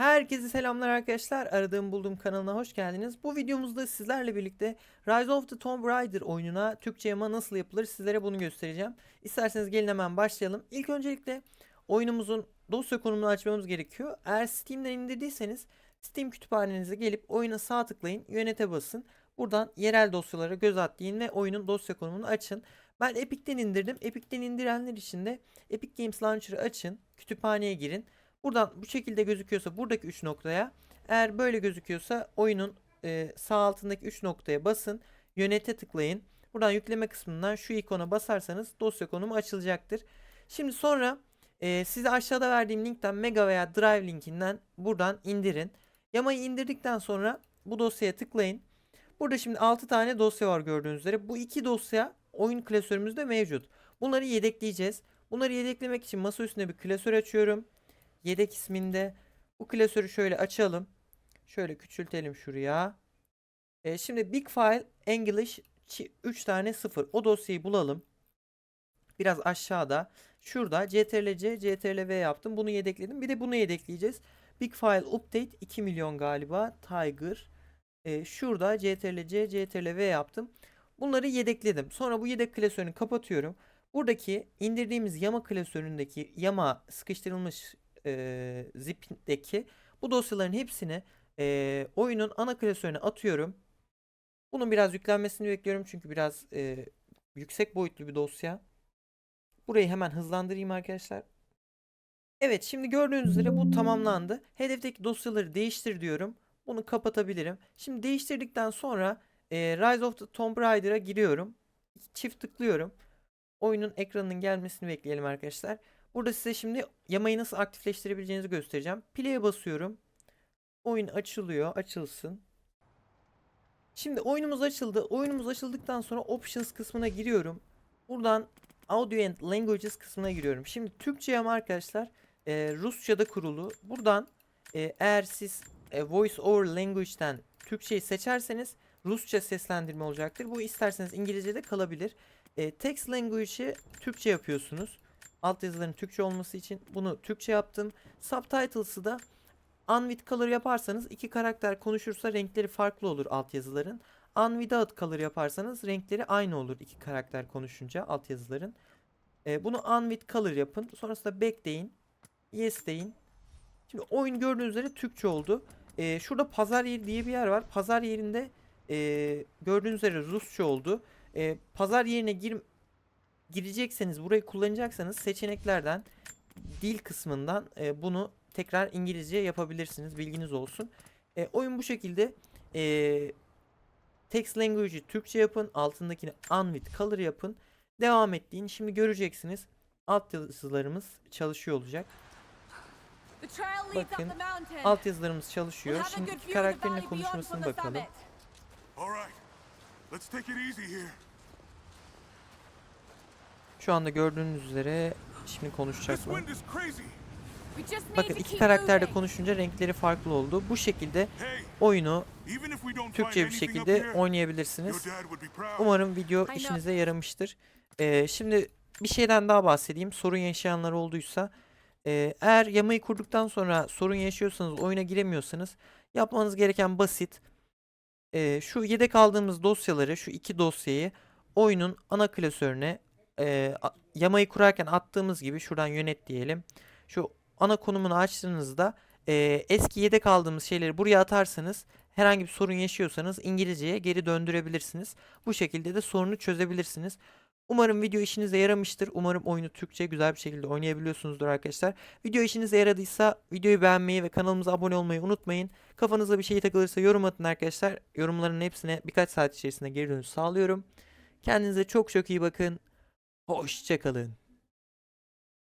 Herkese selamlar arkadaşlar. Aradığım bulduğum kanalına hoş geldiniz. Bu videomuzda sizlerle birlikte Rise of the Tomb Raider oyununa Türkçe yama nasıl yapılır sizlere bunu göstereceğim. İsterseniz gelin hemen başlayalım. İlk öncelikle oyunumuzun dosya konumunu açmamız gerekiyor. Eğer Steam'den indirdiyseniz Steam kütüphanenize gelip oyuna sağ tıklayın, yönete basın. Buradan yerel dosyalara göz atlayın ve oyunun dosya konumunu açın. Ben Epic'ten indirdim. Epic'ten indirenler için de Epic Games Launcher'ı açın, kütüphaneye girin. Buradan bu şekilde gözüküyorsa buradaki 3 noktaya eğer böyle gözüküyorsa oyunun e, sağ altındaki 3 noktaya basın. Yönete tıklayın. Buradan yükleme kısmından şu ikona basarsanız dosya konumu açılacaktır. Şimdi sonra e, size aşağıda verdiğim linkten Mega veya Drive linkinden buradan indirin. Yamayı indirdikten sonra bu dosyaya tıklayın. Burada şimdi 6 tane dosya var gördüğünüz üzere. Bu iki dosya oyun klasörümüzde mevcut. Bunları yedekleyeceğiz. Bunları yedeklemek için masa üstünde bir klasör açıyorum yedek isminde bu klasörü şöyle açalım. Şöyle küçültelim şuraya. E, şimdi Big File English 3 tane 0 o dosyayı bulalım. Biraz aşağıda. Şurada CTRL-C, CTRL-V yaptım. Bunu yedekledim. Bir de bunu yedekleyeceğiz. Big File Update 2 milyon galiba. Tiger. E, şurada CTRL-C, CTRL-V yaptım. Bunları yedekledim. Sonra bu yedek klasörünü kapatıyorum. Buradaki indirdiğimiz yama klasöründeki yama sıkıştırılmış e, zip'teki bu dosyaların hepsini e, oyunun ana klasörüne atıyorum. Bunun biraz yüklenmesini bekliyorum çünkü biraz e, yüksek boyutlu bir dosya. Burayı hemen hızlandırayım arkadaşlar. Evet şimdi gördüğünüz üzere bu tamamlandı. Hedefteki dosyaları değiştir diyorum. Bunu kapatabilirim. Şimdi değiştirdikten sonra e, Rise of the Tomb Raider'a giriyorum. Çift tıklıyorum. Oyunun ekranının gelmesini bekleyelim arkadaşlar. Burada size şimdi yamayı nasıl aktifleştirebileceğinizi göstereceğim. Play'e basıyorum. Oyun açılıyor. Açılsın. Şimdi oyunumuz açıldı. Oyunumuz açıldıktan sonra Options kısmına giriyorum. Buradan Audio and Languages kısmına giriyorum. Şimdi Türkçe yama arkadaşlar e, Rusça'da kurulu. Buradan e, eğer siz e, Voice over Language'den Türkçeyi seçerseniz Rusça seslendirme olacaktır. Bu isterseniz İngilizce'de kalabilir. E, text Language'i Türkçe yapıyorsunuz altyazıların Türkçe olması için bunu Türkçe yaptım. Subtitles'ı da un with color yaparsanız iki karakter konuşursa renkleri farklı olur altyazıların. Un without color yaparsanız renkleri aynı olur iki karakter konuşunca altyazıların. E, bunu un with color yapın. Sonrasında back deyin. Yes deyin. Şimdi oyun gördüğünüz üzere Türkçe oldu. E, şurada pazar yeri diye bir yer var. Pazar yerinde e, gördüğünüz üzere Rusça oldu. E, pazar yerine gir girecekseniz burayı kullanacaksanız seçeneklerden dil kısmından e, bunu tekrar İngilizce yapabilirsiniz. Bilginiz olsun. E, oyun bu şekilde e, text language'i Türkçe yapın. Altındakini un with color yapın. Devam ettiğin şimdi göreceksiniz. Alt yazılarımız çalışıyor olacak. Bakın alt yazılarımız çalışıyor. Şimdi iki karakterin konuşmasını bakalım. All right, let's take it easy here. Şu anda gördüğünüz üzere şimdi konuşacaklar. Bakın iki karakter de konuşunca renkleri farklı oldu. Bu şekilde oyunu Türkçe bir şekilde oynayabilirsiniz. Umarım video işinize yaramıştır. Ee, şimdi bir şeyden daha bahsedeyim. Sorun yaşayanlar olduysa. Ee, eğer yamayı kurduktan sonra sorun yaşıyorsanız, oyuna giremiyorsanız yapmanız gereken basit. Ee, şu yedek aldığımız dosyaları, şu iki dosyayı oyunun ana klasörüne e, yamayı kurarken attığımız gibi şuradan yönet diyelim. Şu ana konumunu açtığınızda e, eski yedek aldığımız şeyleri buraya atarsanız herhangi bir sorun yaşıyorsanız İngilizceye geri döndürebilirsiniz. Bu şekilde de sorunu çözebilirsiniz. Umarım video işinize yaramıştır. Umarım oyunu Türkçe güzel bir şekilde oynayabiliyorsunuzdur arkadaşlar. Video işinize yaradıysa videoyu beğenmeyi ve kanalımıza abone olmayı unutmayın. Kafanıza bir şey takılırsa yorum atın arkadaşlar. Yorumların hepsine birkaç saat içerisinde geri dönüş sağlıyorum. Kendinize çok çok iyi bakın. Hoşçakalın.